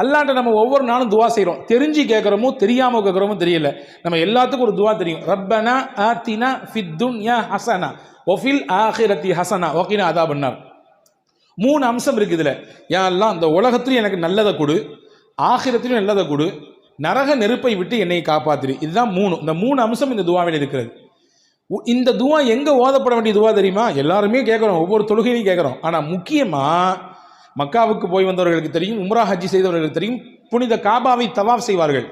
அல்லாண்ட நம்ம ஒவ்வொரு நாளும் துவா செய்கிறோம் தெரிஞ்சு கேட்குறோமோ தெரியாமல் கேட்குறோமோ தெரியல. நம்ம எல்லாத்துக்கும் ஒரு துவா தெரியும். ரப்பனா ஆத்தினா ஃபித்துன் யா ஹசனா ஒஃபில் ஆஹிரத்தி ஹசனா. ஓகேனா அதா பண்ணார். மூணு அம்சம் இருக்குது இதில். யாரெல்லாம் அல்லாஹ் இந்த உலகத்திலையும் எனக்கு நல்லதை கொடு ஆகிரத்திலையும் நல்லதை கொடு நரக நெருப்பை விட்டு என்னை காப்பாத்திரு. இதுதான் மூணு. இந்த மூணு அம்சம் இந்த துவாவில் இருக்கிறது. உ- இந்த துவா எங்கே ஓதப்பட வேண்டிய துவா தெரியுமா? எல்லாருமே கேட்குறோம் ஒவ்வொரு தொழுகையிலையும் கேட்குறோம் ஆனால் முக்கியமாக மக்காவுக்கு போய் வந்தவர்களுக்கு தெரியும் உம்ரா ஹஜ்ஜி செய்தவர்களுக்கு தெரியும் புனித காபாவை தவாஃப் செய்வார்கள்.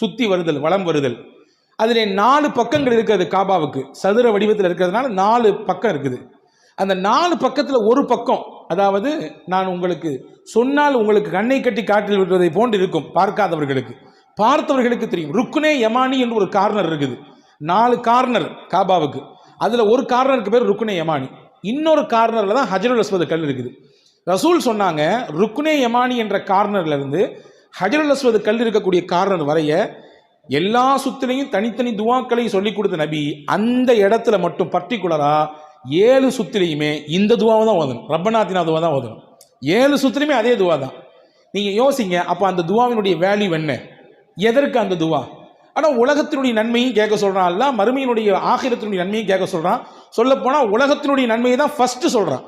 சுத்தி வருதல் வளம் வருதல். அதிலே நாலு பக்கங்கள் இருக்கிறது காபாவுக்கு. சதுர வடிவத்தில் இருக்கிறதுனால நாலு பக்கம் இருக்குது. அந்த நாலு பக்கத்தில் ஒரு பக்கம் அதாவது நான் உங்களுக்கு சொன்னால் உங்களுக்கு கண்ணை கட்டி காட்டில் விடுவதை போன்று இருக்கும் பார்க்காதவர்களுக்கு. பார்த்தவர்களுக்கு தெரியும். ருக்குனே யமானி என்று ஒரு கார்னர் இருக்குது. நாலு கார்னர் காபாவுக்கு. அதில் ஒரு கார்னருக்கு பேர் ருக்குனே யமானி. இன்னொரு கார்னரில் தான் ஹஜருல் அஸ்வத் கல் இருக்குது. ரசூல் சொன்னாங்க ருக்னே யமானி என்ற கார்னர்ல இருந்து ஹஜருல் அஸ்வது கல் இருக்கக்கூடிய கார்னர் வரைய எல்லா சுத்திலையும் தனித்தனி துவாக்களை சொல்லி கொடுத்த நபி அந்த இடத்துல மட்டும் பர்டிகுலரா ஏழு சுத்திலையுமே இந்த துவாவை தான் ஓதணும். ரப்பநாத்தினா துவா தான் ஓதணும். ஏழு சுத்திலையுமே அதே துவா தான். நீங்கள் யோசிங்க அப்போ அந்த துவாவினுடைய வேல்யூ என்ன? எதற்கு அந்த துவா? ஆனால் உலகத்தினுடைய நன்மையும் கேட்க சொல்கிறான் அல்ல மறுமையினுடைய ஆகிரத்தினுடைய நன்மையும் கேட்க சொல்கிறான் சொல்லப்போனால் உலகத்தினுடைய நன்மையை தான் ஃபஸ்ட்டு சொல்கிறான்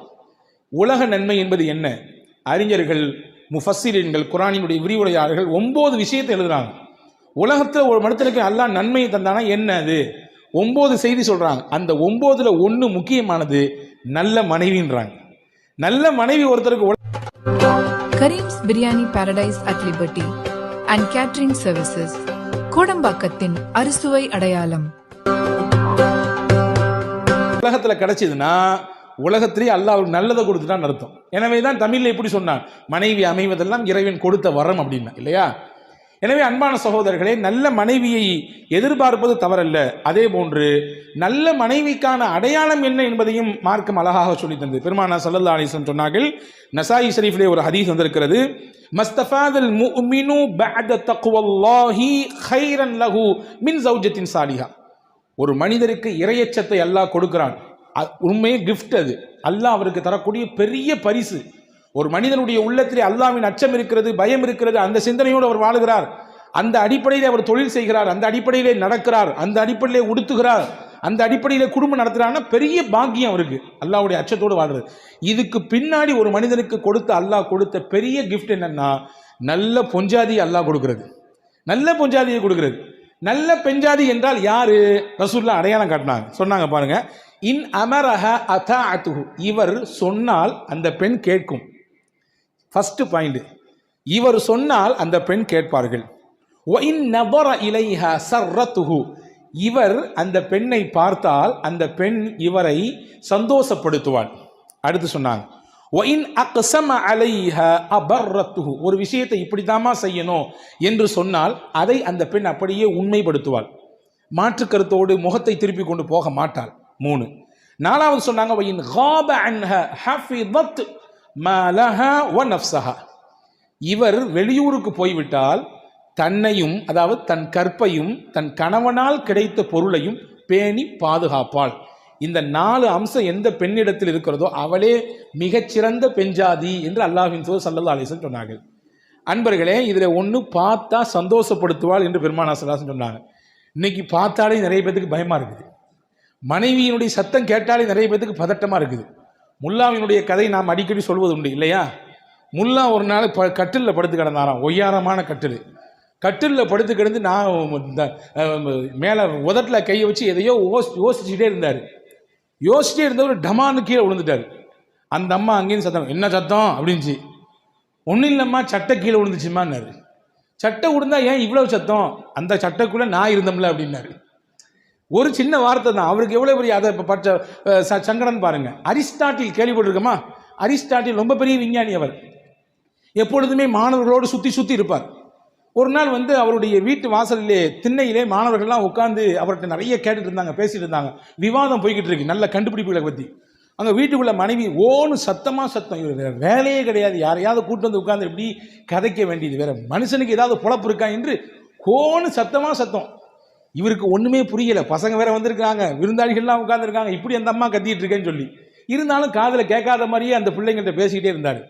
உலக நன்மை என்பது என்ன? அறிஞர்கள் முஃபஸ்ஸிரீன்கள் குரானினுடைய விரிவுரையாளர்கள் ஒன்பது விஷயத்தை எழுதுறாங்க. உலகத்தில் ஒரு மனிதனுக்கு அல்லாஹ் நன்மையை தந்தானா என்ன அது? ஒன்பது செய்தி சொல்றாங்க. அந்த ஒன்பதுல ஒன்று முக்கியமானது நல்ல மனைவின்றாங்க. நல்ல மனைவி ஒருத்தருக்கு Karim's biryani paradise at liberty and catering services கோடம்பாக்கத்தின் அறுசுவை அடையாளம். உலகத்தில் கிடைச்சதுன்னா உலகத்திலேயே அல்லாஹ் அவருக்கு நல்லதை கொடுத்துட்டான்னு அர்த்தம். எனவே தான் தமிழில் எப்படி சொன்னான் மனைவி அமைவதெல்லாம் இறைவன் கொடுத்த வரம் அப்படின்னா இல்லையா? எனவே அன்பான சகோதரர்களே நல்ல மனைவியை எதிர்பார்ப்பது தவறல்ல. அதே போன்று நல்ல மனைவிக்கான அடையாளம் என்ன என்பதையும் மார்க்கம் அழகாக சொல்லி தந்தது. பெருமானா சல்லல்லா அலிஸ்லம் சொன்னார்கள் நசாயி ஷரீஃபிலே ஒரு ஹதீஸ் வந்திருக்கிறது மஸ்தஃபாதல் முஃமினு பஅத தக்வல்லாஹி ஹைரன் லஹு மின் சௌஜத்தின் சாலிஹா. ஒரு மனிதருக்கு இரையச்சத்தை அல்லாஹ் கொடுக்கிறான். உண்மையே கிஃப்ட் அது. அல்லாஹ் அவருக்கு தரக்கூடிய பெரிய பரிசு. ஒரு மனிதனுடைய உள்ளத்திலே அல்லாவின் அச்சம் இருக்கிறது பயம் இருக்கிறது அந்த சிந்தனையோடு அவர் வாழுகிறார். அந்த அடிப்படையில் அவர் தொழில் செய்கிறார் அந்த அடிப்படையிலே நடக்கிறார் அந்த அடிப்படையிலே உடுத்துகிறார் அந்த அடிப்படையில் குடும்பம் நடத்துகிறான்னா பெரிய பாக்கியம் அவருக்கு. அல்லாவுடைய அச்சத்தோடு வாழ்றது. இதுக்கு பின்னாடி ஒரு மனிதனுக்கு கொடுத்த அல்லாஹ் கொடுத்த பெரிய கிஃப்ட் என்னன்னா நல்ல பொஞ்சாதி அல்லாஹ் கொடுக்கறது. நல்ல பொஞ்சாதியை கொடுக்கறது. நல்ல பெஞ்சாதி என்றால் யாரு? ரசூல்லா அடையாளம் காட்டினாங்க. சொன்னாங்க பாருங்க. இன் அமரஹ அதாஅத்துஹு இவர் சொன்னால் அந்த பெண் கேட்கும். ஃபர்ஸ்ட் பாயிண்ட் இவர் சொன்னால் அந்த பெண் கேட்பார்கள். ஒயின் நபர இலைஹ சர்ரத்துஹு இவர் அந்த பெண்ணை பார்த்தால் அந்த பெண் இவரை சந்தோஷப்படுத்துவாள் அடுத்து சொன்னாங்க. ஒயின் அக்சம அலைஹ அபர்ரத்துஹு ஒரு விஷயத்தை இப்படித்தாம்மா செய்யணும் என்று சொன்னால் அதை அந்த பெண் அப்படியே உண்மைப்படுத்துவாள். மாற்று கருத்தோடு முகத்தை திருப்பி கொண்டு போக மாட்டாள். மூணு. நாலாவது சொன்னாங்க ஒயின் காப அன்ஹ ஹஃபிதத் மலஹா வ நஃப்ஸஹா. இவர் வெளியூருக்கு போய்விட்டால் தன்னையும் அதாவது தன் கற்பையும் தன் கணவனால் கிடைத்த பொருளையும் பேணி பாதுகாப்பாள். இந்த நாலு அம்சம் எந்த பெண்ணிடத்தில் இருக்கிறதோ அவளே மிகச்சிறந்த பெஞ்சாதி என்று அல்லாஹின் சோ சல்லா அலிசன் சொன்னார்கள். அன்பர்களே இதில் ஒன்று பார்த்தா சந்தோஷப்படுத்துவாள் என்று பெருமானா சல்லாசன் சொன்னாங்க. இன்னைக்கு பார்த்தாலே நிறைய பேத்துக்கு பயமாக இருக்குது. மனைவியினுடைய சத்தம் கேட்டாலே நிறைய பேத்துக்கு பதட்டமாக இருக்குது. முல்லாவினுடைய கதை நாம் அடிக்கடி சொல்வது உண்டு இல்லையா? முல்லா ஒரு நாள் ப கட்டிலில் படுத்து கிடந்தாராம் ஒய்யாரமான கட்டில். கட்டிலில் படுத்து கிடந்து நான் மேலே உதட்டில் கையை வச்சு எதையோ யோசி யோசிச்சுட்டே இருந்தார். யோசிச்சுட்டே இருந்தவர் டமான்னு கீழே விழுந்துட்டார். அந்த அம்மா அங்கேயும் சத்தம் என்ன சத்தம்? அப்படின்ச்சு. ஒன்றும் இல்லைம்மா சட்டை கீழே விழுந்துச்சுமான்னாரு சட்டை விழுந்தா ஏன் இவ்வளவு சத்தம்? அந்த சட்டைக்குள்ளே நான் இருந்தோம்ல அப்படின்னாரு. ஒரு சின்ன வார்த்தை தான். அவருக்கு எவ்வளோ பெரிய அதை இப்போ பட்ட சங்கடன் ச- சங்கடம் அரிஸ்டாட்டில் கேள்விப்பட்டிருக்கோமா? அரிஸ்டாட்டில் ரொம்ப பெரிய விஞ்ஞானி அவர். எப்பொழுதுமே மாணவர்களோடு சுற்றி சுற்றி இருப்பார். ஒரு நாள் வந்து அவருடைய வீட்டு வாசலிலே திண்ணையிலே மாணவர்கள்லாம் உட்காந்து அவர்கிட்ட நிறைய கேட்டுட்டு இருந்தாங்க பேசிட்டு இருந்தாங்க. விவாதம் போய்கிட்டு இருக்கு நல்ல கண்டுபிடிப்புகளை பற்றி அங்கே வீட்டுக்குள்ள மனைவி ஓன்னு சத்தமாக சத்தம். இவர் வேற வேலையே கிடையாது. யாரையாவது கூட்டு வந்து உட்காந்து எப்படி கதைக்க வேண்டியது. வேற மனுஷனுக்கு ஏதாவது பொழப்பு இருக்கா என்று கோன்னு சத்தமாக சத்தம். இவருக்கு ஒன்றுமே புரியலை. பசங்க வேற வந்திருக்காங்க விருந்தாளிகள்லாம் உட்காந்துருக்காங்க இப்படி அந்த அம்மா கத்திட்டு இருக்கேன்னு சொல்லி. இருந்தாலும் காதில் கேட்காத மாதிரியே அந்த பிள்ளைங்கள்ட்ட பேசிக்கிட்டே இருந்தார்.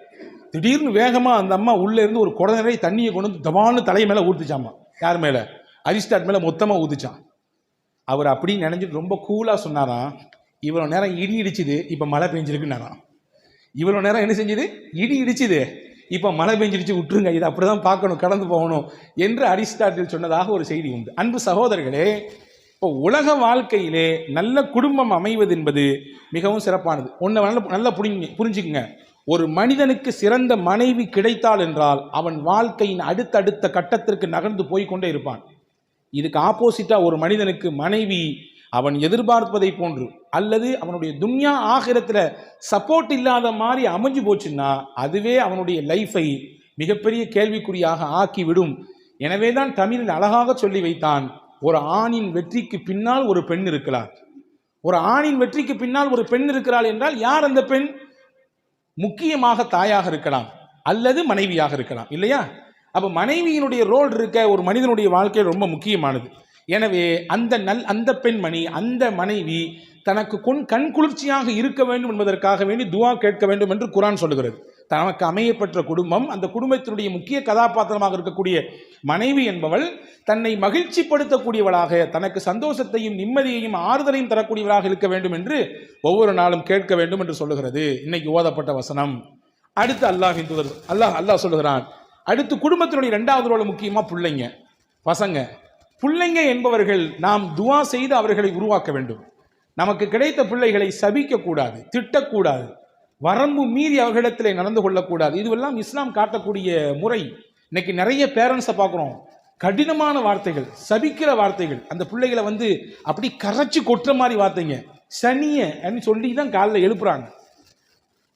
திடீர்னு வேகமாக அந்த அம்மா உள்ளே இருந்து ஒரு குடம் நிறைய தண்ணியை கொண்டு வந்து தவான்னு தலை மேலே ஊற்றுச்சாம்மா யார் மேலே? அரிஸ்டாட் மேலே மொத்தமாக ஊற்றுச்சான் அவர் அப்படி நினைஞ்சிட்டு ரொம்ப கூலாக சொன்னாராம். இவ்வளோ நேரம் இடி இடிச்சுது இப்போ மழை பெஞ்சிருக்குன்னாராம். இவ்வளோ நேரம் என்ன செஞ்சுது? இடி இடிச்சுது. இப்போ மழை பெஞ்சிருச்சு விட்டுருங்க. இதை அப்படி தான் பார்க்கணும் கடந்து போகணும் என்று அரிஸ்டாட்டில் சொன்னதாக ஒரு செய்தி உண்டு. அன்பு சகோதரர்களே இப்போ உலக வாழ்க்கையிலே நல்ல குடும்பம் அமைவது என்பது மிகவும் சிறப்பானது. ஒன்று நல்ல நல்லா புரிஞ்சு புரிஞ்சுக்குங்க. ஒரு மனிதனுக்கு சிறந்த மனைவி கிடைத்தால் என்றால் அவன் வாழ்க்கையின் அடுத்தடுத்த கட்டத்திற்கு நகர்ந்து போய் கொண்டே இருப்பான். இதுக்கு ஆப்போசிட்டாக ஒரு மனிதனுக்கு மனைவி அவன் எதிர்பார்ப்பதை போன்று அல்லது அவனுடைய துன்யா ஆகிரத்தில் சப்போர்ட் இல்லாத மாதிரி அமைஞ்சு போச்சுன்னா அதுவே அவனுடைய லைஃபை மிகப்பெரிய கேள்விக்குறியாக ஆக்கிவிடும். எனவே தான் தமிழில் அழகாக சொல்லி வைத்தான் ஒரு ஆணின் வெற்றிக்கு பின்னால் ஒரு பெண் இருக்கிறார். ஒரு ஆணின் வெற்றிக்கு பின்னால் ஒரு பெண் இருக்கிறாள் என்றால் யார் அந்த பெண்? முக்கியமாக தாயாக இருக்கலாம் அல்லது மனைவியாக இருக்கலாம் இல்லையா? அப்போ மனைவியினுடைய ரோல் இருக்க ஒரு மனிதனுடைய வாழ்க்கை ரொம்ப முக்கியமானது. எனவே அந்த நல் அந்த பெண்மணி அந்த மனைவி தனக்கு கொண் கண் குளிர்ச்சியாக இருக்க வேண்டும் என்பதற்காக வேண்டி துவா கேட்க வேண்டும் என்று குரான் சொல்லுகிறது. தனக்கு அமையப்பெற்ற குடும்பம் அந்த குடும்பத்தினுடைய முக்கிய கதாபாத்திரமாக இருக்கக்கூடிய மனைவி என்பவள் தன்னை மகிழ்ச்சிப்படுத்தக்கூடியவளாக தனக்கு சந்தோஷத்தையும் நிம்மதியையும் ஆறுதலையும் தரக்கூடியவளாக இருக்க வேண்டும் என்று ஒவ்வொரு நாளும் கேட்க வேண்டும் என்று சொல்லுகிறது. இன்னைக்கு ஓதப்பட்ட வசனம். அடுத்து அல்லாஹின் தூதர் அல்லாஹ் அல்லாஹ் சொல்லுகிறான். அடுத்து குடும்பத்தினுடைய இரண்டாவது ரோல் முக்கியமாக பிள்ளைங்க பசங்க. பிள்ளைங்க என்பவர்கள் நாம் துவா செய்து அவர்களை உருவாக்க வேண்டும். நமக்கு கிடைத்த பிள்ளைகளை சபிக்க கூடாது திட்டக்கூடாது வரம்பு மீறி அவர்களிடத்தில் நடந்து கொள்ளக்கூடாது. இதுவெல்லாம் இஸ்லாம் காட்டக்கூடிய முறை. இன்னைக்கு நிறைய பேரண்ட்ஸை பார்க்குறோம். கடினமான வார்த்தைகள் சபிக்கிற வார்த்தைகள். அந்த பிள்ளைகளை வந்து அப்படி கரைச்சி கொட்டுற மாதிரி வார்த்தைங்க. சனிய அப்படின்னு சொல்லி தான் காலைல எழுப்புறாங்க.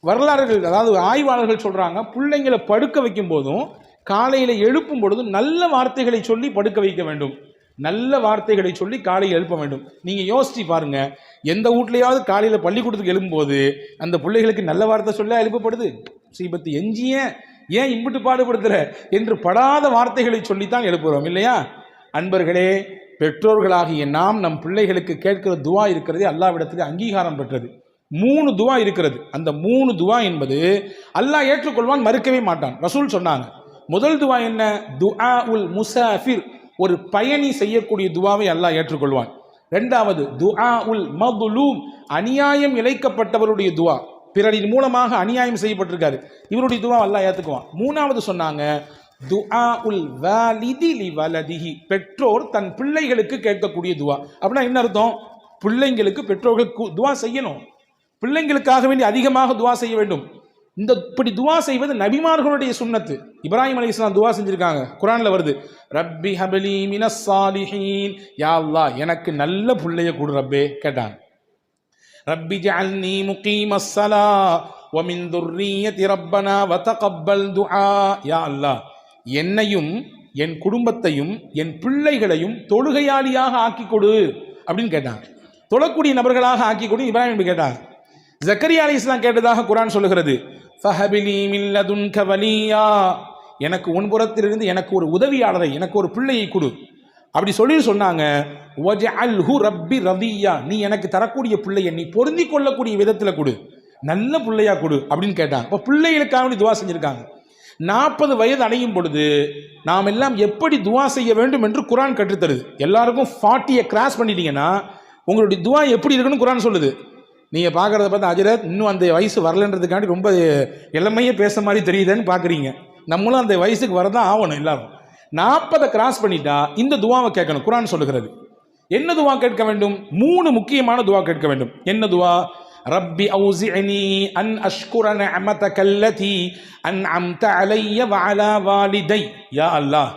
வரலாறுகள் அதாவது ஆய்வாளர்கள் சொல்கிறாங்க பிள்ளைங்களை படுக்க வைக்கும் போதும் காலையில் எழுப்பும் பொழுதும் நல்ல வார்த்தைகளை சொல்லி படுக்க வைக்க வேண்டும். நல்ல வார்த்தைகளை சொல்லி காலையில் எழுப்ப வேண்டும். நீங்கள் யோசித்து பாருங்க எந்த வீட்லையாவது காலையில் பள்ளிக்கூடத்துக்கு எழும்பும்போது அந்த பிள்ளைகளுக்கு நல்ல வார்த்தை சொல்ல எழுப்பப்படுது சீபத்து எஞ்சிய ஏன் இம்பிட்டு பாடுபடுத்துற என்று படாத வார்த்தைகளை சொல்லித்தான் எழுப்புகிறோம் இல்லையா? அன்பர்களே பெற்றோர்களாகிய நாம் நம் பிள்ளைகளுக்கு கேட்கிற துவா இருக்கிறதே அல்லாவிடத்திலே அங்கீகாரம் பெற்றது. மூணு துவா இருக்கிறது. அந்த மூணு துவா என்பது அல்லாஹ் ஏற்றுக்கொள்வான் மறுக்கவே மாட்டான். ரசூல் சொன்னாங்க முதல் துவா என்ன? துஆ உல் முசாஃபிர். ஒரு பயணி செய்யக்கூடிய துவாவை அல்லாஹ் ஏற்றுக்கொள்வான். ரெண்டாவது துஆ உல் மதுலூம் அநியாயம் இழைக்கப்பட்டவருடைய துவா. பிறரின் மூலமாக அநியாயம் செய்யப்பட்டிருக்காரு. இவருடைய துவா அல்லாஹ் ஏற்றுக்குவான் மூணாவது சொன்னாங்க துஆ உல் வாலிதி லி வலதிஹி. பெற்றோர் தன் பிள்ளைகளுக்கு கேட்கக்கூடிய துவா. அப்படின்னா என்ன அர்த்தம்? பிள்ளைங்களுக்கு பெற்றோர்களுக்கு துவா செய்யணும். பிள்ளைங்களுக்காக வேண்டி அதிகமாக துவா செய்ய வேண்டும். இந்த இப்படி துவா செய்வது நபிமார்களுடைய சுண்ணத்து. இப்ராஹிம் அலி இஸ்லாம் துவா செஞ்சுருக்காங்க. குரானில் வருது. ரப்பி ஹபலி மினஸ் சாலிஹீன். யா அல்லா எனக்கு நல்ல பிள்ளைய கொடு ரப்பே கேட்டாங்க. ரப்பி ஜஅல்னி முகீமஸ் ஸலா வ மின் துர்ரிய்யதி ரப்பனா வ தகப்பல் துஆ. யா அல்லா என்னையும் என் குடும்பத்தையும் என் பிள்ளைகளையும் தொழுகையாளியாக ஆக்கி கொடு அப்படின்னு கேட்டாங்க. தொழக்கூடிய நபர்களாக ஆக்கி கொடு இப்ராஹிம் கேட்டாங்க. ஜக்கரியா அலி இஸ்லாம் கேட்டதாக குரான் சொல்லுகிறது. ஃபஹபிலி மின் வலியா. எனக்கு உன்புறத்திலிருந்து எனக்கு ஒரு உதவியாளரை எனக்கு ஒரு பிள்ளையை கொடு. அப்படி சொல்லி சொன்னாங்க. ரப்பி ரதியா. நீ எனக்கு தரக்கூடிய பிள்ளையை நீ பொருந்தி கொள்ளக்கூடிய விதத்தில் கொடு. நல்ல பிள்ளையா கொடு. அப்படின்னு கேட்டாங்க. இப்போ பிள்ளைகளுக்காக வேண்டி துவா செஞ்சுருக்காங்க. நாற்பது வயது அடையும் பொழுது நாம் எல்லாம் எப்படி துவா செய்ய வேண்டும் என்று குரான் கற்றுத்தருது. எல்லாருக்கும் ஃபார்ட்டியை கிராஸ் பண்ணிட்டீங்கன்னா உங்களுடைய துவா எப்படி இருக்குன்னு குரான் சொல்லுது. நீங்கள் பார்க்குறத பார்த்தா அஜரத் இன்னும் அந்த வயசு வரலன்றதுக்காண்டி ரொம்ப இளமையே பேச மாதிரி தெரியுதுன்னு பார்க்குறீங்க நம்மளும் அந்த வயசுக்கு வரதான் ஆகணும் எல்லாரும். நாற்பதை கிராஸ் பண்ணிட்டா இந்த துவாவை கேட்கணும். குரான் சொல்லுகிறது. என்ன துவா கேட்க வேண்டும்? மூணு முக்கியமான துவா கேட்க வேண்டும். என்ன துவா? ரப்பி அவுசிஅனி அன் அஷ்குர கல்லதி அன் அம்த அலைய வாலா வாலிதை. யா அல்லாஹ்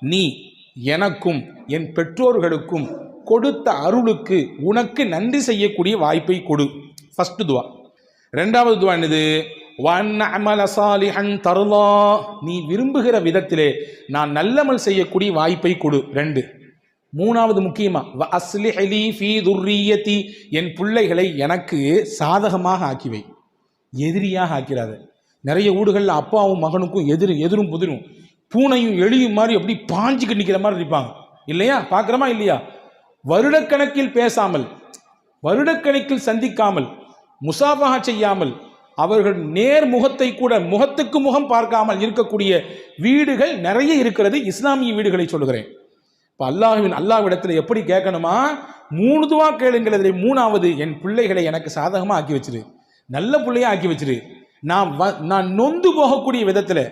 நீ எனக்கும் என் பெற்றோர்களுக்கும் கொடுத்த அருளுக்கு உனக்கு நன்றி செய்யக்கூடிய வாய்ப்பை கொடு. ஃபஸ்ட்டு துவா. ரெண்டாவது துவா என்னது? வன் நீ விரும்புகிற விதத்திலே நான் நல்லமல் செய்யக்கூடிய வாய்ப்பை கொடு. ரெண்டு. மூணாவது முக்கியமா வ துர்ரியத்தி. என் பிள்ளைகளை எனக்கு சாதகமாக ஆக்கிவை. எதிரியாக ஆக்கிறாத நிறைய வீடுகளில் அப்பாவும் மகனுக்கும் எதிர் எதிரும் புதிரும். பூனையும் எலியும் மாதிரி அப்படி பாஞ்சுக்கிட்டு நிற்கிற மாதிரி இருப்பாங்க இல்லையா? பார்க்குறோமா இல்லையா? வருடக்கணக்கில் பேசாமல் வருடக்கணக்கில் சந்திக்காமல் முசாபகா செய்யாமல் அவர்கள் நேர் முகத்தை கூட முகத்துக்கு முகம் பார்க்காமல் இருக்கக்கூடிய வீடுகள் நிறைய இருக்கிறது. இஸ்லாமிய வீடுகளை சொல்லுகிறேன். இப்போ அல்லாஹ்வின் அல்லாஹ்விடத்தில் எப்படி கேட்கணுமா? மூணு துவா கேளுங்கிறதுல மூணாவது என் பிள்ளைகளை எனக்கு சாதகமாக ஆக்கி வச்சிரு. நல்ல பிள்ளையாக ஆக்கி வச்சிரு. நான் வ நான் நொந்து போகக்கூடிய விதத்தில்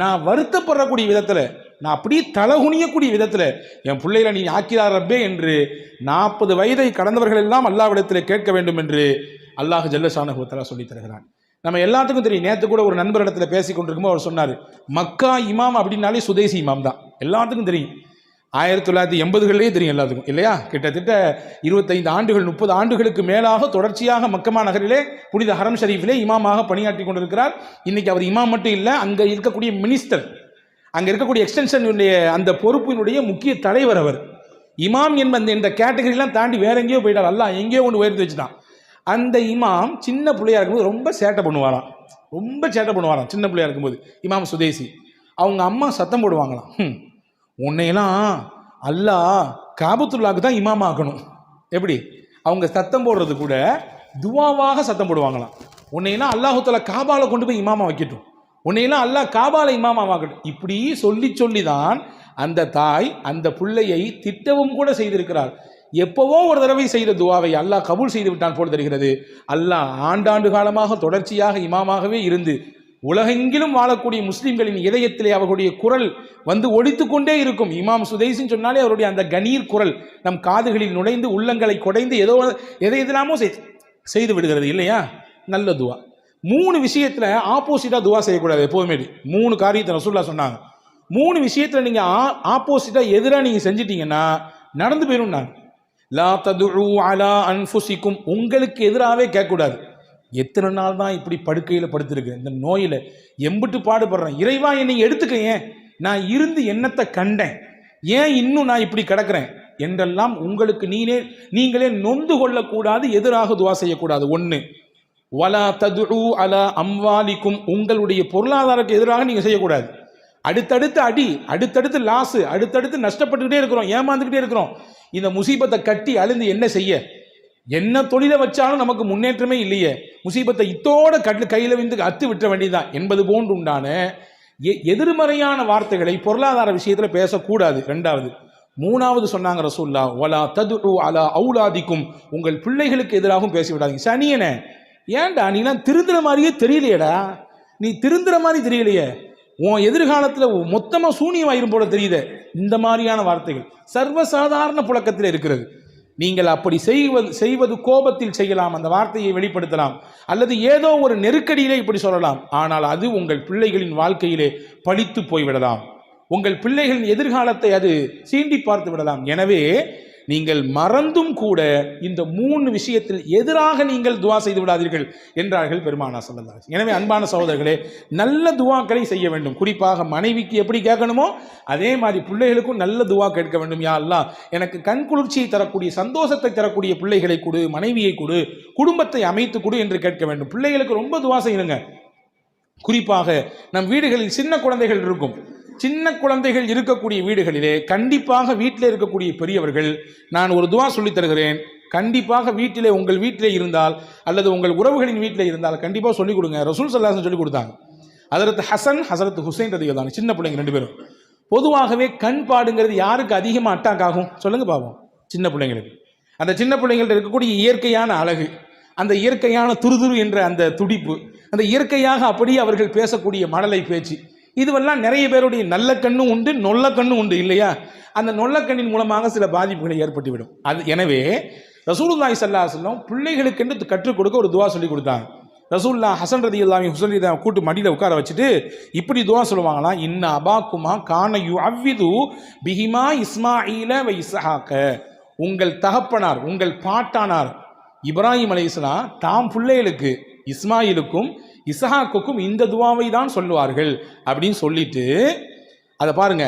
நான் வருத்தப்படுறக்கூடிய விதத்தில் நான் அப்படியே தலகுனியக்கூடிய விதத்தில் என் பிள்ளைகளை நீ ஆக்கிறார் ரப்பே என்று நாற்பது வயதை கடந்தவர்கள் எல்லாம் அல்லாவிடத்தில் கேட்க வேண்டும் என்று அல்லாஹ் ஜல்லஷானுவத்தலா சொல்லித் தருகிறான். நம்ம எல்லாத்துக்கும் தெரியும் நேற்று கூட ஒரு நண்பர் இடத்துல பேசி கொண்டிருக்கும்போது அவர் சொன்னார் மக்கா இமாம் அப்படின்னாலே சுதேசி இமாம் தான். எல்லாத்துக்கும் தெரியும். ஆயிரத்தி தொள்ளாயிரத்தி எண்பதுகளிலே தெரியும் எல்லாத்துக்கும் இல்லையா? கிட்டத்தட்ட இருபத்தைந்து ஆண்டுகள் முப்பது ஆண்டுகளுக்கு மேலாக தொடர்ச்சியாக மக்கமா நகரிலே புனித ஹரம் ஷரீஃபிலே இமாமாக பணியாற்றி கொண்டிருக்கிறார். இன்னைக்கு அவர் இமாம் மட்டும் இல்லை அங்கே இருக்கக்கூடிய மினிஸ்டர் அங்கே இருக்கக்கூடிய எக்ஸ்டென்ஷனுடைய அந்த பொறுப்பினுடைய முக்கிய தலைவர் அவர். இமாம் என்ப அந்த இந்த கேட்டகரிலாம் தாண்டி வேற எங்கேயோ போயிட்டார். அல்லா எங்கேயோ கொண்டு உயர்த்தி வச்சுட்டான். அந்த இமாம் சின்ன பிள்ளையா இருக்கும்போது ரொம்ப சேட்டை பண்ணுவாராம். ரொம்ப சேட்டை பண்ணுவாராம் சின்ன பிள்ளையாக இருக்கும்போது. இமாம் சுதேசி. அவங்க அம்மா சத்தம் போடுவாங்களாம். உன்னையெல்லாம் அல்லாஹ் காபத்துல்லாக்கு தான் இமாம் ஆக்கணும். எப்படி? அவங்க சத்தம் போடுறது கூட துவாவாக சத்தம் போடுவாங்களாம். உன்னையெல்லாம் அல்லாஹுத்தலா காபாவில் கொண்டு போய் இமாமா வைக்கட்டும். உன்னையெல்லாம் அல்லாஹ் காபால இமாமாவாக்கட்டும் இப்படி சொல்லி சொல்லி தான் அந்த தாய் அந்த பிள்ளையை திட்டவும் கூட செய்திருக்கிறார் எப்போவோ ஒரு தடவை செய்த துவாவை அல்லாஹ் கபூல் செய்து விட்டான் போல் தெரிகிறது. அல்லாஹ் ஆண்டாண்டு காலமாக தொடர்ச்சியாக இமாமாகவே இருந்து உலகெங்கிலும் வாழக்கூடிய முஸ்லிம்களின் இதயத்திலே அவர்களுடைய குரல் வந்து ஒழித்து கொண்டே இருக்கும். இமாம் சுதேசின்னு சொன்னாலே அவருடைய அந்த கணீர் குரல் நம் காதுகளில் நுழைந்து உள்ளங்களை குடைந்து ஏதோ எதை எதெல்லாமோ செய்து விடுகிறது இல்லையா? நல்ல துவா. மூணு விஷயத்தில் ஆப்போசிட்டாக துவா செய்யக்கூடாது எப்போதுமே. மூணு காரியத்தை ரசூல்லா சொன்னாங்க. மூணு விஷயத்தில் நீங்கள் ஆ ஆப்போசிட்டாக எதிராக நீங்கள் செஞ்சிட்டிங்கன்னா நடந்து போயிடும் நான் லா ததுஉ அலா அன்ஃபுசிக்கும். உங்களுக்கு எதிராகவே கேட்கக்கூடாது. எத்தனை நாள் தான் இப்படி படுக்கையில் படுத்திருக்கு இந்த நோயில் எம்பிட்டு பாடுபடுறேன். இறைவா என்னை எடுத்துக்க ஏன்? நான் இருந்து என்னத்தை கண்டேன்? ஏன் இன்னும் நான் இப்படி கிடக்கிறேன்? என்றெல்லாம் உங்களுக்கு நீனே நீங்களே நொந்து கொள்ளக்கூடாது எதிராக துவா செய்யக்கூடாது. ஒன்று வலா ததுஉ அலா அம்வாலிக்கும் உங்களுடைய பொருளாதாரத்துக்கு எதிராக நீங்கள் செய்யக்கூடாது. அடுத்தடுத்து அடி அடுத்தடுத்து லாஸு அடுத்தடுத்து நஷ்டப்பட்டுக்கிட்டே இருக்கிறோம் ஏமாந்துக்கிட்டே இருக்கிறோம். இந்த முசீபத்தை கட்டி அழுந்து என்ன செய்ய? என்ன தொழிலை வச்சாலும் நமக்கு முன்னேற்றமே இல்லையே. முசீபத்தை இத்தோட கட்டு கையில் வந்து அத்து விட்ட வேண்டியதுதான். என்பது போன்று உண்டான எ- எதிர்மறையான வார்த்தைகளை பொருளாதார விஷயத்தில் பேசக்கூடாது. ரெண்டாவது மூணாவது சொன்னாங்க ரசூல்லா ஒலா தது அலா அவுலாதிக்கும் உங்கள் பிள்ளைகளுக்கு எதிராகவும் பேசிவிடாதீங்க. சனியனே ஏன்டா நீலாம் திருந்துற மாதிரியே தெரியலையேடா? நீ திருந்துற மாதிரி தெரியலையே. உன் எதிர்காலத்தில் மொத்தமாக சூனியமாயிரும் போல தெரியுது. இந்த மாதிரியான வார்த்தைகள் சர்வசாதாரண புழக்கத்தில் இருக்கிறது. நீங்கள் அப்படி செய்வது செய்வது கோபத்தில் செய்யலாம் அந்த வார்த்தையை வெளிப்படுத்தலாம் அல்லது ஏதோ ஒரு நெருக்கடியிலே இப்படி சொல்லலாம். ஆனால் அது உங்கள் பிள்ளைகளின் வாழ்க்கையிலே பழித்து போய்விடலாம். உங்கள் பிள்ளைகளின் எதிர்காலத்தை அது சீண்டி பார்த்து விடலாம். எனவே நீங்கள் மறந்தும் கூட இந்த மூணு விஷயத்தில் எதிராக நீங்கள் துவா செய்து விடாதீர்கள் என்றார்கள் பெருமானா சொல்லலாம் எனவே அன்பான சகோதரர்களே நல்ல துவாக்களை செய்ய வேண்டும். குறிப்பாக மனைவிக்கு எப்படி கேட்கணுமோ அதே மாதிரி பிள்ளைகளுக்கும் நல்ல துவா கேட்க வேண்டும். யா அல்லா எனக்கு கண் குளிர்ச்சியை தரக்கூடிய சந்தோஷத்தை தரக்கூடிய பிள்ளைகளை கொடு மனைவியை கொடு குடும்பத்தை அமைத்து கொடு என்று கேட்க வேண்டும். பிள்ளைகளுக்கு ரொம்ப துவா செய்யணுங்க குறிப்பாக நம் வீடுகளில் சின்ன குழந்தைகள் இருக்கும். சின்ன குழந்தைகள் இருக்கக்கூடிய வீடுகளிலே கண்டிப்பாக வீட்டில் இருக்கக்கூடிய பெரியவர்கள் நான் ஒரு துவா சொல்லித் தருகிறேன். கண்டிப்பாக வீட்டிலே உங்கள் வீட்டிலே இருந்தால் அல்லது உங்கள் உறவுகளின் வீட்டிலே இருந்தால் கண்டிப்பாக சொல்லிக் கொடுங்க. ரசூல் சல்லாசன் சொல்லிக் கொடுத்தாங்க. அதற்கு ஹசன் ஹசரத் ஹுசைன் ரதிகள் தான் சின்ன பிள்ளைங்க ரெண்டு பேரும். பொதுவாகவே கண் பாடுங்கிறது யாருக்கு அதிகமாக அட்டாக் ஆகும்? சொல்லுங்க பாவம் சின்ன பிள்ளைங்களுக்கு. அந்த சின்ன பிள்ளைங்கள்ட்ட இருக்கக்கூடிய இயற்கையான அழகு அந்த இயற்கையான துருதுரு என்ற அந்த துடிப்பு அந்த இயற்கையாக அப்படியே அவர்கள் பேசக்கூடிய மழலை பேச்சு இதுவெல்லாம் நிறைய பேருடைய நல்ல கண்ணும் உண்டு நொல்ல கண்ணும் உண்டு இல்லையா? அந்த நொல்ல கண்ணின் மூலமாக சில பாதிப்புகளை ஏற்பட்டுவிடும். அது எனவே ரசூலுல்லாஹி சல்லா அலைஹி வஸல்லம் பிள்ளைகளுக்கென்று கற்றுக் கொடுக்க ஒரு துவா சொல்லி கொடுத்தாங்க ரசூல்லா ஹசன் ரதி இல்லாமி ஹுசன் ரதி கூட்டு மடியில் உட்கார வச்சுட்டு இப்படி துவா சொல்லுவாங்களா இன்ன அபாக்குமா கான யு அவ்விது பிஹிமா இஸ்மாயில வ இசஹாக்க உங்கள் தகப்பனார் உங்கள் பாட்டானார் இப்ராஹிம் அலைஹிஸ்ஸலாம் தாம் பிள்ளைகளுக்கு இஸ்மாயிலுக்கும் இசஹாக்குக்கும் இந்த துவாவை தான் சொல்லுவார்கள் அப்படின்னு சொல்லிட்டு அதை பாருங்க.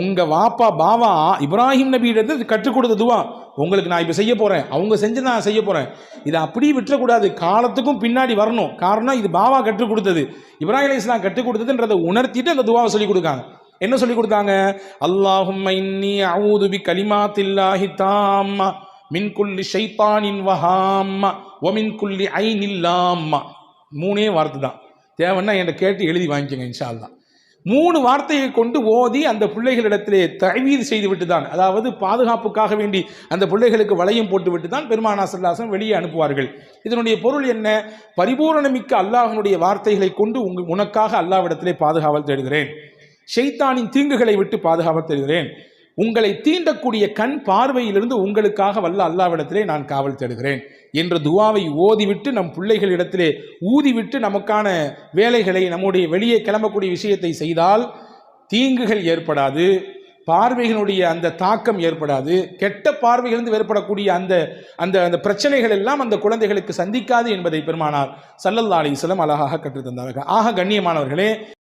உங்க வாப்பா பாவா இப்ராஹிம் நபியிடத்து கற்றுக் கொடுத்த துவா. உங்களுக்கு நான் இப்போ செய்ய போறேன். அவங்க செஞ்சு நான் செய்ய போறேன். இதை அப்படியே விட்டுறக்கூடாது. காலத்துக்கும் பின்னாடி வரணும். காரணம் இது பாவா கற்றுக் கொடுத்தது. இப்ராஹிம் அலி இஸ்லாம் கற்றுக் கொடுத்ததுன்றதை உணர்த்திட்டு அந்த துவாவை சொல்லி கொடுக்காங்க. என்ன சொல்லி கொடுத்தாங்க? அல்லாஹும் இன்னி அவுது தில்லாஹி கலிமாத்தில்லாஹி தாம்மா மின்குல்லி ஷைத்தானின் வஹாம்மா ஒமின் குல்லி ஐனில்லாம்மா. மூணே வார்த்தை தான். தேவைன்னா என்னை கேட்டு எழுதி வாங்கிக்கோங்க இன்ஷால்லா மூணு வார்த்தையை கொண்டு ஓதி அந்த பிள்ளைகளிடத்திலே தழுவீது செய்து விட்டு தான் அதாவது பாதுகாப்புக்காக வேண்டி அந்த பிள்ளைகளுக்கு வளையம் போட்டு விட்டு தான் பெருமானா சல்லாசம் வெளியே அனுப்புவார்கள். இதனுடைய பொருள் என்ன? பரிபூரணமிக்க அல்லாஹனுடைய வார்த்தைகளை கொண்டு உங்க உனக்காக அல்லாவிடத்திலே பாதுகாவல் தேடுகிறேன். ஷைத்தானின் தீங்குகளை விட்டு பாதுகாவல் தேடுகிறேன். உங்களை தீண்டக்கூடிய கண் பார்வையிலிருந்து உங்களுக்காக வல்ல அல்லாவிடத்திலே நான் காவல் தேடுகிறேன். என்ற துவாவை ஓதிவிட்டு நம் பிள்ளைகளிடத்திலே ஊதிவிட்டு நமக்கான வேலைகளை நம்முடைய வெளியே கிளம்பக்கூடிய விஷயத்தை செய்தால் தீங்குகள் ஏற்படாது பார்வைகளுடைய அந்த தாக்கம் ஏற்படாது கெட்ட பார்வைகளிலிருந்து ஏற்படக்கூடிய அந்த அந்த அந்த பிரச்சனைகள் எல்லாம் அந்த குழந்தைகளுக்கு சந்திக்காது என்பதை பெருமானார் சல்லல்லா அலிஸ்லம் அழகாக கற்றுத்தந்தார்கள். ஆக கண்ணியமானவர்களே